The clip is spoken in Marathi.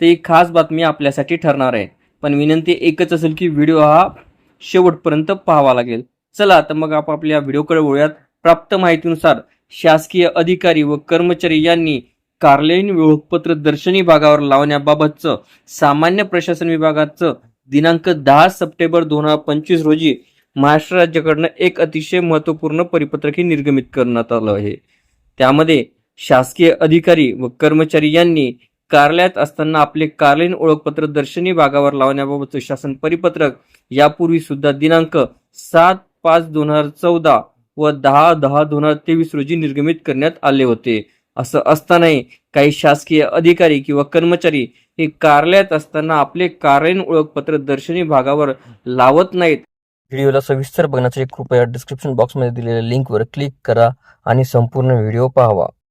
ते एक खास बातमी आपल्यासाठी ठरणार आहे. पण विनंती एकच असेल की व्हिडिओ हा शेवटपर्यंत पाहावा लागेल. चला तर मग आपापल्या व्हिडिओकडे वळूयात. प्राप्त माहितीनुसार शासकीय अधिकारी व कर्मचारी यांनी कार्यालयीन ओळखपत्र दर्शनी भागावर लावण्याबाबतचं सामान्य प्रशासन विभागाचं दिनांक दहा सप्टेंबर दोन हजार पंचवीस रोजी महाराष्ट्र राज्याकडनं एक अतिशय महत्त्वपूर्ण परिपत्रक हे निर्गमित करण्यात आलं आहे. त्यामध्ये शासकीय अधिकारी व कर्मचारी यांनी कार्यालयात असताना आपले कार्यालयीन ओळखपत्र दर्शनी भागावर लावण्याबाबतचं शासन परिपत्रक यापूर्वी सुद्धा दिनांक सात पाच दोन हजार चौदा व दहा दहा दोन हजार तेवीस रोजी निर्गमित करण्यात आले होते. असं असतानाही काही शासकीय अधिकारी किंवा कर्मचारी हे कार्यालयात असताना आपले कार्यालयीन ओळखपत्र दर्शनी भागावर लावत नाहीत. व्हिडिओला सविस्तर बघण्यासाठी कृपया डिस्क्रिप्शन बॉक्समध्ये दिलेल्या लिंकवर क्लिक करा आणि संपूर्ण व्हिडिओ पाहावा.